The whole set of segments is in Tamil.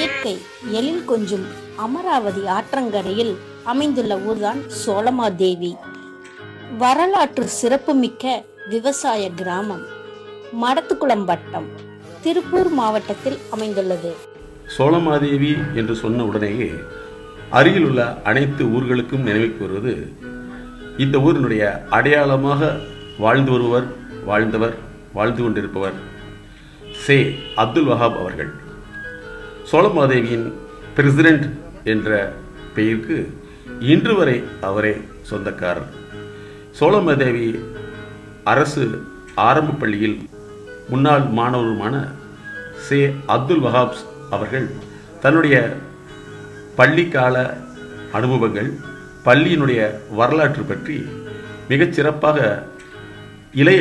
இயற்கை எழில் கொஞ்சும் அமராவதி ஆற்றங்கரையில் அமைந்துள்ள ஊர்தான் சோளமாதேவி வரலாற்று சிறப்புமிக்க விவசாய கிராமம் மடத்துக்குளம் வட்டம் திருப்பூர் மாவட்டத்தில் அமைந்துள்ளது. சோளமாதேவி என்று சொன்ன உடனேயே அருகில் உள்ள அனைத்து ஊர்களுக்கும் நினைவுக்கு வருவது இந்த ஊரினுடைய அடையாளமாக வாழ்ந்து வருவர் வாழ்ந்தவர் வாழ்ந்து கொண்டிருப்பவர் சே அப்துல் வஹாப் அவர்கள். சோழமாதேவியின் பிரசிடென்ட் என்ற பெயருக்கு இன்று வரை அவரே சொந்தக்காரர். சோழமாதேவி அரசு ஆரம்ப பள்ளியில் முன்னாள் மாணவருமான சே அப்துல் வஹாப்ஸ் அவர்கள் தன்னுடைய பள்ளிக்கால அனுபவங்கள் பள்ளியினுடைய வரலாற்று பற்றி மிகச் சிறப்பாக இளைய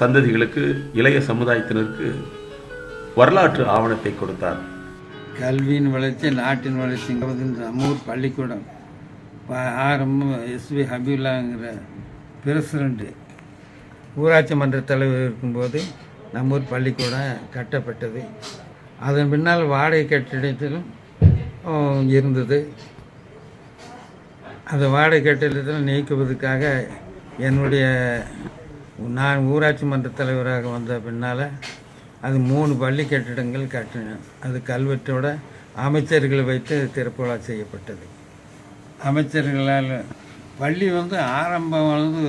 சந்ததிகளுக்கு இளைய சமுதாயத்தினருக்கு வரலாற்று ஆவணத்தை கொடுத்தார். கல்வியின் வளர்ச்சி நாட்டின் வளர்ச்சிங்கிறது நம்ம ஊர் பள்ளிக்கூடம். ப- ஆரம்பம் எஸ்வி ஹபீலாங்கிற பிரசிடண்ட்டு ஊராட்சி மன்ற தலைவர் இருக்கும்போது நம்மூர் பள்ளிக்கூடம் கட்டப்பட்டது. அதன் பின்னால் வாடகை கட்டிடத்திலும் இருந்தது. அந்த வாடகை கட்டிடத்தில் நீக்குவதற்காக என்னுடைய நான் ஊராட்சி மன்ற தலைவராக வந்த பின்னால் அது மூணு பள்ளி கட்டிடங்கள் கட்டினேன் அது கல்வெட்டோட அமைச்சர்களை வைத்து திறப்புலா செய்யப்பட்டது. அமைச்சர்களால் பள்ளி வந்து ஆரம்பம் வந்து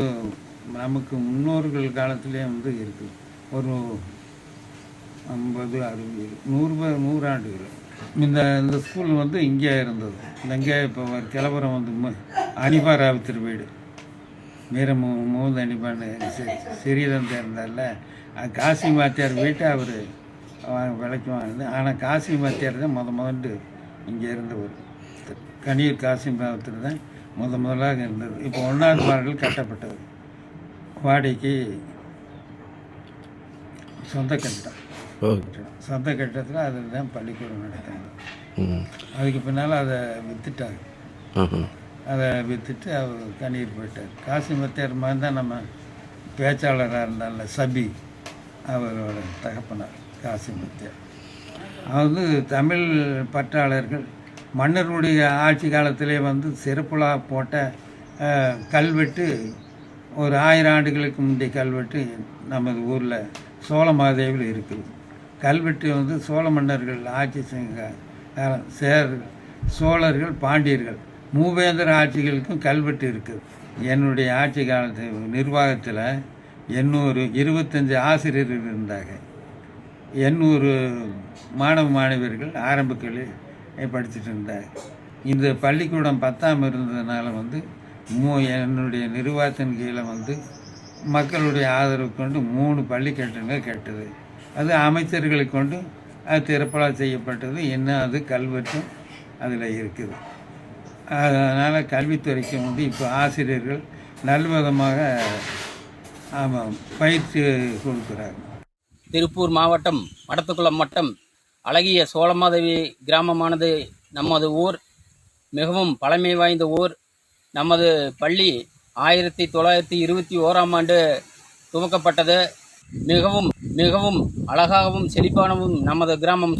நமக்கு முன்னோர்கள் காலத்திலே வந்து இருக்குது ஒரு ஐம்பது அறுபது நூறு நூறாண்டுகள் இந்த இந்த ஸ்கூல் வந்து இங்கே இருந்தது. இங்கே இப்போ ஒரு கிளம்புறம் வந்து அனிபா ராவித்திரு வீடு. மீர மு முகமது அனிபான்னு சிறியதந்தை இருந்தால காசி மாத்தியார் வீட்டை அவர் விலைக்கு வாங்கினது. ஆனால் காசி மாத்தியார் தான் முத முதண்டு இங்கே இருந்தவர் கனியூர் காசிம் ராவுத்தர் தான் முத முதலாக இருந்தது. இப்போ ஒன்றாவது மார்கள் கட்டப்பட்டது. வாடகைக்கு சொந்த கட்டிடம். சொந்த கட்டிடத்தில் அதில் தான் பள்ளிக்கூடம் நடத்தாங்க அதுக்கு பின்னால் அதை விற்றுட்டாங்க அதை விற்றுட்டு அவர் கண்ணீர் போயிட்டார். காசி மத்தியார் மாதிரி தான் நம்ம பேச்சாளராக இருந்தால சபி. அவரோட தகப்பனார் காசிமுத்தியா அதாவது தமிழ் பற்றாளர்கள் மன்னருடைய ஆட்சி காலத்திலே வந்து சிறப்புலா போட்ட கல்வெட்டு ஒரு ஆயிரம் ஆண்டுகளுக்கு முந்தைய கல்வெட்டு நமது ஊரில் சோழமாதேவில் இருக்குது. கல்வெட்டு வந்து சோழ மன்னர்கள் ஆட்சி செஞ்ச சேரர்கள் சேர் சோழர்கள் பாண்டியர்கள் மூவேந்தர் ஆட்சிகளுக்கும் கல்வெட்டு இருக்குது. என்னுடைய ஆட்சி காலத்து நிர்வாகத்தில் எண்ணூறு இருபத்தஞ்சி ஆசிரியர்கள் இருந்தாங்க. எண்ணூறு மாணவ மாணவியர்கள் ஆரம்ப கல்வி படிச்சுட்டு இருந்தாங்க. இந்த பள்ளிக்கூடம் பத்தாம் இருந்ததுனால வந்து மூ என்னுடைய நிர்வாகத்தின் கீழே வந்து மக்களுடைய ஆதரவு கொண்டு மூணு பள்ளி கட்டணங்கள் கட்டுது. அது அமைச்சர்களை கொண்டு அது திறப்பலா செய்யப்பட்டது. இன்னும் அது கல்வெட்டும் அதில் இருக்குது. அதனால் கல்வித்துறைக்கு வந்து இப்போ ஆசிரியர்கள் நல்விதமாக பயிற்சி கொடுக்குறாங்க திருப்பூர் மாவட்டம் மடத்துக்குளம் வட்டம் அழகிய சோழமாதேவி கிராமமானது நமது ஊர் மிகவும் பழமை வாய்ந்த ஊர். நமது பள்ளி ஆயிரத்தி தொள்ளாயிரத்தி இருபத்தி ஓராம் ஆண்டு துவக்கப்பட்டது. மிகவும் மிகவும் அழகாகவும் செழிப்பானவும் நமது கிராமம்.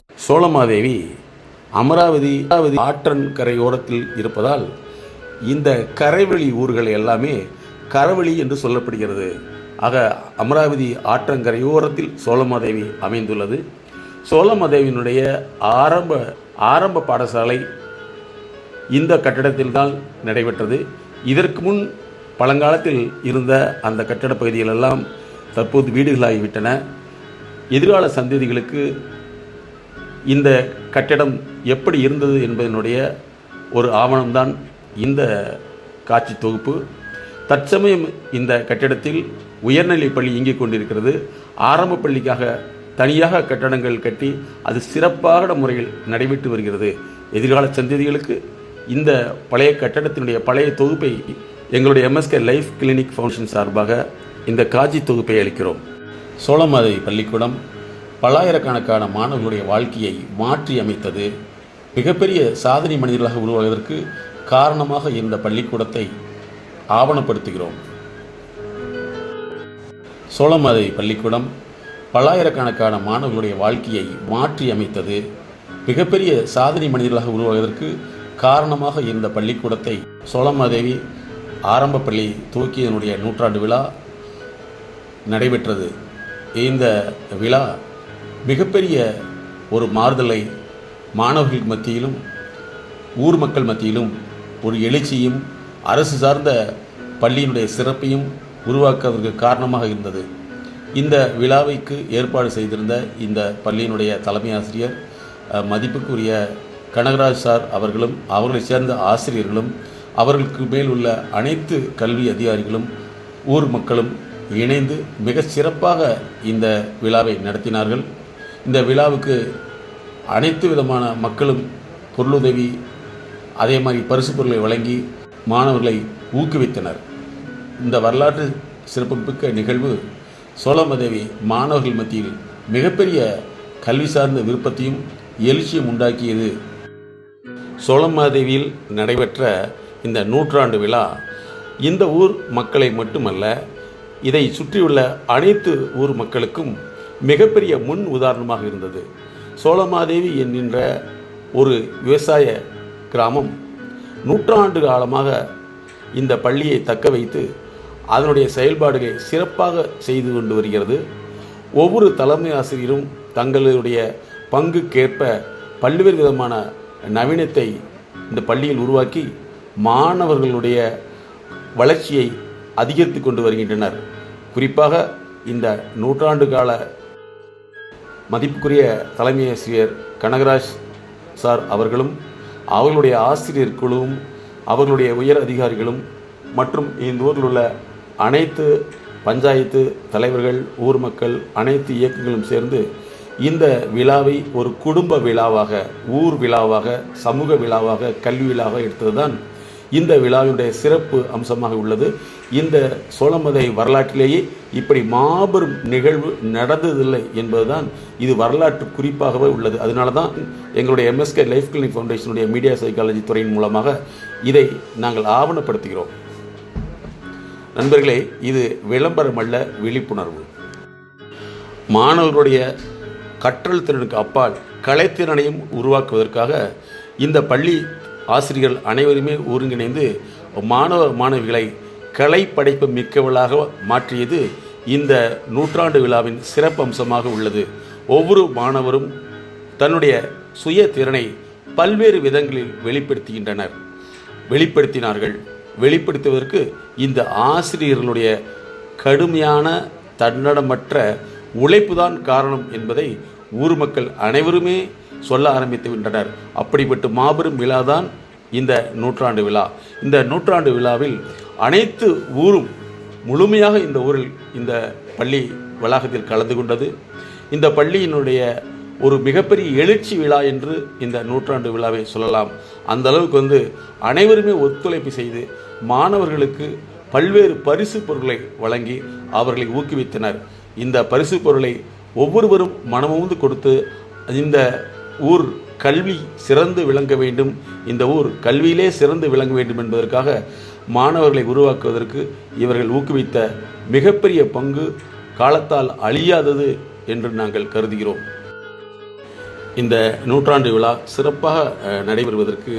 அமராவதி அமராவதி ஆற்றன் கரையோரத்தில் இருப்பதால் இந்த கரைவெளி ஊர்கள் எல்லாமே கரவெளி என்று சொல்லப்படுகிறது. ஆக அமராவதி ஆற்றங்கரையோரத்தில் சோழமாதேவி அமைந்துள்ளது. சோழமாதேவியினுடைய ஆரம்ப ஆரம்ப பாடசாலை இந்த கட்டிடத்தில்தான் நடைபெற்றது. இதற்கு முன் பழங்காலத்தில் இருந்த அந்த கட்டட பகுதிகளெல்லாம் தற்போது வீடுகளாகிவிட்டன. எதிர்கால சந்ததிகளுக்கு இந்த கட்டிடம் எப்படி இருந்தது என்பதனுடைய ஒரு ஆவணம்தான் இந்த காட்சி தொகுப்பு. தற்சமயம் இந்த கட்டிடத்தில் உயர்நிலைப் பள்ளி இயங்கிக் கொண்டிருக்கிறது. ஆரம்ப பள்ளிக்காக தனியாக கட்டடங்கள் கட்டி அது சிறப்பான முறையில் நடைபெற்று வருகிறது. எதிர்கால சந்ததிகளுக்கு இந்த பழைய கட்டடத்தினுடைய பழைய தொகுப்பை எங்களுடைய எம்எஸ்கே லைஃப் கிளினிக் ஃபவுண்டேஷன் சார்பாக இந்த காட்சி தொகுப்பை அளிக்கிறோம். சோளமாதேவி பள்ளிக்கூடம் பல்லாயிரக்கணக்கான மாணவர்களுடைய வாழ்க்கையை மாற்றி அமைத்தது மிகப்பெரிய சாதனை மனிதர்களாக உருவாவதற்கு காரணமாக இருந்த பள்ளிக்கூடத்தை ஆவணப்படுத்துகிறோம். சோளமாதேவி பள்ளிக்கூடம் பல்லாயிரக்கணக்கான மாணவர்களுடைய வாழ்க்கையை மாற்றி அமைத்தது. மிகப்பெரிய சாதனை மனிதர்களாக உருவாவதற்கு காரணமாக இருந்த பள்ளிக்கூடத்தை சோழமாதேவி ஆரம்ப பள்ளி துவக்கியதனுடைய நூற்றாண்டு விழா நடைபெற்றது. இந்த விழா மிகப்பெரிய ஒரு மாறுதலை மாணவர்கள் மத்தியிலும் ஊர் மக்கள் மத்தியிலும் ஒரு எழுச்சியும் அரசு சார்ந்த பள்ளியினுடைய சிறப்பையும் உருவாக்குவதற்கு காரணமாக இருந்தது. இந்த விழாவைக்கு ஏற்பாடு செய்திருந்த இந்த பள்ளியினுடைய தலைமை ஆசிரியர் மதிப்புக்குரிய கனகராஜ் சார் அவர்களும் அவர்களைச் சேர்ந்த ஆசிரியர்களும் அவர்களுக்கு மேல் உள்ள அனைத்து கல்வி அதிகாரிகளும் ஊர் மக்களும் இணைந்து மிக சிறப்பாக இந்த விழாவை நடத்தினார்கள். இந்த விழாவுக்கு அனைத்து விதமான மக்களும் பொருளுதவி அதே மாதிரி பரிசு பொருளை வழங்கி மாணவர்களை ஊக்குவித்தனர். இந்த வரலாற்று சிறப்புமிக்க நிகழ்வு சோழமதேவி மாணவர்கள் மத்தியில் மிகப்பெரிய கல்வி சார்ந்த விருப்பத்தையும் எழுச்சியும் உண்டாக்கியது. சோழமாதேவியில் நடைபெற்ற இந்த நூற்றாண்டு விழா இந்த ஊர் மக்களை மட்டுமல்ல இதை சுற்றியுள்ள அனைத்து ஊர் மக்களுக்கும் மிகப்பெரிய முன் உதாரணமாக இருந்தது. சோழமாதேவி என்கின்ற ஒரு விவசாய கிராமம் நூற்றாண்டு காலமாக இந்த பள்ளியை தக்க வைத்து அதனுடைய செயல்பாடுகளை சிறப்பாக செய்து கொண்டு வருகிறது. ஒவ்வொரு தலைமை ஆசிரியரும் தங்களுடைய பங்குக்கேற்ப பல்வேறு விதமான நவீனத்தை இந்த பள்ளியில் உருவாக்கி மாணவர்களுடைய வளர்ச்சியை அதிகரித்து கொண்டு வருகின்றனர். குறிப்பாக இந்த நூற்றாண்டு கால மதிப்புக்குரிய தலைமை ஆசிரியர் கனகராஜ் சார் அவர்களும் அவர்களுடைய ஆசிரியர் குழுவும் அவர்களுடைய உயர் அதிகாரிகளும் மற்றும் இந்த ஊரில் உள்ள அனைத்து பஞ்சாயத்து தலைவர்கள் ஊர் மக்கள் அனைத்து இயக்கங்களும் சேர்ந்து இந்த விழாவை ஒரு குடும்ப விழாவாக ஊர் விழாவாக சமூக விழாவாக கல்வி விழாவாக எடுத்ததுதான் இந்த விழாவினுடைய சிறப்பு அம்சமாக உள்ளது. இந்த சோழமதை வரலாற்றிலேயே இப்படி மாபெரும் நிகழ்வு நடந்ததில்லை என்பதுதான் இது வரலாற்று குறிப்பாகவே உள்ளது. அதனால தான் எங்களுடைய எம்எஸ்கே லைஃப் கிளினிக் ஃபவுண்டேஷனுடைய மீடியா சைக்காலஜி துறையின் மூலமாக இதை நாங்கள் ஆவணப்படுத்துகிறோம். நண்பர்களே இது விளம்பரம் அல்ல விழிப்புணர்வு. மாணவர்களுடைய கற்றல் திறனுக்கு அப்பால் கலைத்திறனையும் உருவாக்குவதற்காக இந்த பள்ளி ஆசிரியர்கள் அனைவருமே ஒருங்கிணைந்து மாணவ மாணவிகளை கலை படைப்பு மிக்கவளாக மாற்றியது இந்த நூற்றாண்டு விழாவின் சிறப்பம்சமாக உள்ளது. ஒவ்வொரு மாணவரும் தன்னுடைய சுய திறனை பல்வேறு விதங்களில் வெளிப்படுத்துகின்றனர். வெளிப்படுத்தினார்கள். வெளிப்படுத்துவதற்கு இந்த ஆசிரியர்களுடைய கடுமையான தன்னடமற்ற உழைப்புதான் காரணம் என்பதை ஊர் மக்கள் அனைவருமே சொல்ல ஆரம்பித்து விட்டனர். அப்படிப்பட்ட மாபெரும் விழாதான் இந்த நூற்றாண்டு விழா. இந்த நூற்றாண்டு விழாவில் அனைத்து ஊரும் முழுமையாக இந்த ஊரில் இந்த பள்ளி வளாகத்தில் கலந்து கொண்டது. இந்த பள்ளியினுடைய ஒரு மிகப்பெரிய எழுச்சி விழா என்று இந்த நூற்றாண்டு விழாவை சொல்லலாம். அந்த அளவுக்கு வந்து அனைவருமே ஒத்துழைப்பு செய்து மாணவர்களுக்கு பல்வேறு பரிசு பொருட்களை வழங்கி அவர்களை ஊக்குவித்தனர். இந்த பரிசு பொருளை ஒவ்வொருவரும் மனமுந்து கொடுத்து இந்த ஊர் கல்வி சிறந்து விளங்க வேண்டும். இந்த ஊர் கல்வியிலே சிறந்து விளங்க வேண்டும் என்பதற்காக மாணவர்களை உருவாக்குவதற்கு இவர்கள் ஊக்குவித்த மிகப்பெரிய பங்கு காலத்தால் அழியாதது என்று நாங்கள் கருதுகிறோம். இந்த நூற்றாண்டு விழா சிறப்பாக நடைபெறுவதற்கு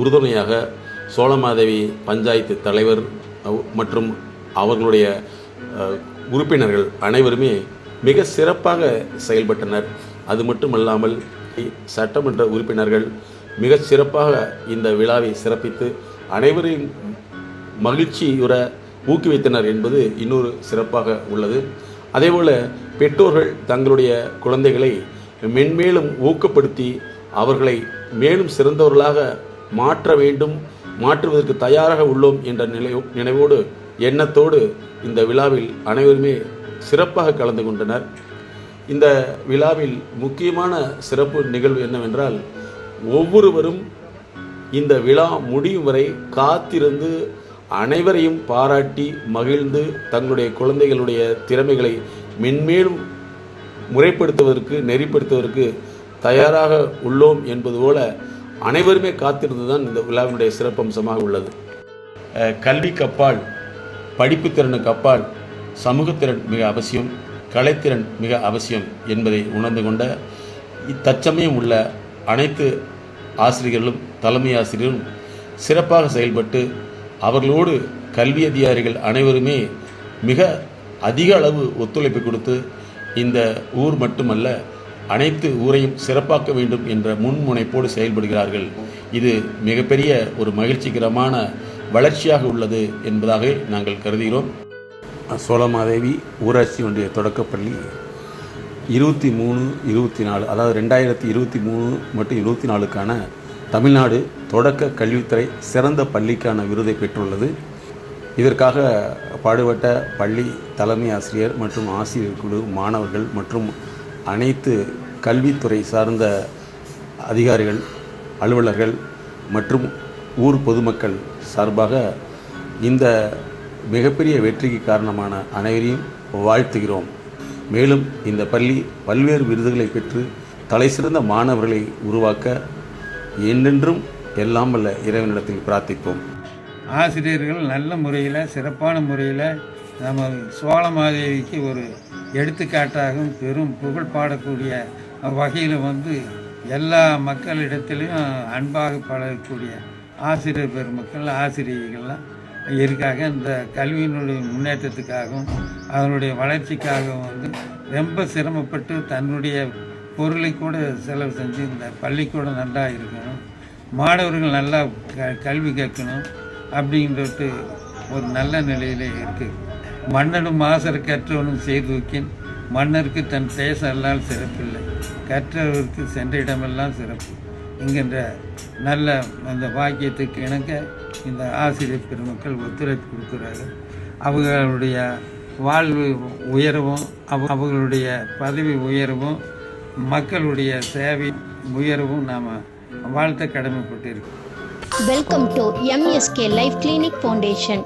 உறுதுணையாக சோழமாதேவி பஞ்சாயத்து தலைவர் மற்றும் அவர்களுடைய உறுப்பினர்கள் அனைவருமே மிக சிறப்பாக செயல்பட்டனர். அது மட்டுமல்லாமல் சட்டமன்ற உறுப்பினர்கள் மிக சிறப்பாக இந்த விழாவை சிறப்பித்து அனைவரையும் மகிழ்ச்சியுற ஊக்குவித்தனர் என்பது இன்னொரு சிறப்பாக உள்ளது. அதேபோல் பெற்றோர்கள் தங்களுடைய குழந்தைகளை மென்மேலும் ஊக்கப்படுத்தி அவர்களை மேலும் சிறந்தவர்களாக மாற்ற வேண்டும் மாற்றுவதற்கு தயாராக உள்ளோம் என்ற நிலை நினைவோடு எண்ணத்தோடு இந்த விழாவில் அனைவருமே சிறப்பாக கலந்து கொண்டனர். இந்த விழாவில் முக்கியமான சிறப்பு நிகழ்வு என்னவென்றால் ஒவ்வொருவரும் இந்த விழா முடியும் வரை காத்திருந்து அனைவரையும் பாராட்டி மகிழ்ந்து தங்களுடைய குழந்தைகளுடைய திறமைகளை மென்மேலும் முறைப்படுத்துவதற்கு நெறிப்படுத்துவதற்கு தயாராக உள்ளோம் என்பது போல அனைவருமே காத்திருந்து தான் இந்த விழாவினுடைய சிறப்பம்சமாக உள்ளது. கல்வி கல்விக்கு அப்பால் படிப்பு திறனுக்கு அப்பால் சமூகத்திறன் மிக அவசியம் கலைத்திறன் மிக அவசியம் என்பதை உணர்ந்து கொண்ட இத்தச்சமயம் உள்ள அனைத்து ஆசிரியர்களும் தலைமை ஆசிரியரும் சிறப்பாக செயல்பட்டு அவர்களோடு கல்வி அதிகாரிகள் அனைவருமே மிக அதிக அளவு ஒத்துழைப்பு கொடுத்து இந்த ஊர் மட்டுமல்ல அனைத்து ஊரையும் சிறப்பாக்க வேண்டும் என்ற முன்முனைப்போடு செயல்படுகிறார்கள். இது மிகப்பெரிய ஒரு மகிழ்ச்சிகரமான வளர்ச்சியாக உள்ளது என்பதாக நாங்கள் கருதுகிறோம். சோழமாதேவி ஊராட்சி ஒன்றிய தொடக்கப்பள்ளி இருபத்தி மூணு இருபத்தி நாலு அதாவது ரெண்டாயிரத்தி இருபத்தி மூணு மற்றும் இருபத்தி நாலுக்கான தமிழ்நாடு தொடக்க கல்வித்துறை சிறந்த பள்ளிக்கான விருதை பெற்றுள்ளது. இதற்காக பாடுபட்ட பள்ளி தலைமை ஆசிரியர் மற்றும் ஆசிரியர் குழு மாணவர்கள் மற்றும் அனைத்து கல்வித்துறை சார்ந்த அதிகாரிகள் அலுவலர்கள் மற்றும் ஊர் பொதுமக்கள் சார்பாக இந்த மிகப்பெரிய வெற்றிக்கு காரணமான அனைவரையும் வாழ்த்துகிறோம். மேலும் இந்த பள்ளி பல்வேறு விருதுகளை பெற்று தலைசிறந்த மாணவர்களை உருவாக்க என்றென்றும் எல்லாம் வல்ல இறைவனிடத்தில் பிரார்த்திப்போம். ஆசிரியர்கள் நல்ல முறையில் சிறப்பான முறையில் நம்ம சோழமாதேவிக்கு ஒரு எடுத்துக்காட்டாகவும் பெரும் புகழ் பாடக்கூடிய வகையில் வந்து எல்லா மக்களிடத்திலையும் அன்பாக பழகக்கூடிய ஆசிரியர் பெருமக்கள் ஆசிரியர்கள்லாம் இருக்காங்க. இந்த கல்வியினுடைய முன்னேற்றத்துக்காகவும் அதனுடைய வளர்ச்சிக்காகவும் வந்து ரொம்ப சிரமப்பட்டு தன்னுடைய பொருளை கூட செலவு செஞ்சு இந்த பள்ளிக்கூடம் நல்லா இருக்கணும். மாணவர்கள் நல்லா க கல்வி கேட்கணும் அப்படின்றது ஒரு நல்ல நிலையில் இருக்குது மன்னனும் மாசர் கற்றவனும் செய்தூக்கின் மன்னருக்கு தன் தேச எல்லாம் சிறப்பில்லை. கற்றவருக்கு சென்ற இடமெல்லாம் சிறப்பு. என்கின்ற நல்ல அந்த வாக்கியத்துக்கு இணங்க இந்த ஆசிரியர் பெருமக்கள் ஒத்துழைப்பு கொடுக்குறார்கள். அவர்களுடைய வாழ்வு உயரவும் அவ அவர்களுடைய பதவி உயரவும் மக்களுடைய சேவை உயரவும் நாம் வாழ்த்த கடமைப்பட்டிருக்கோம். Welcome to MSK life clinic foundation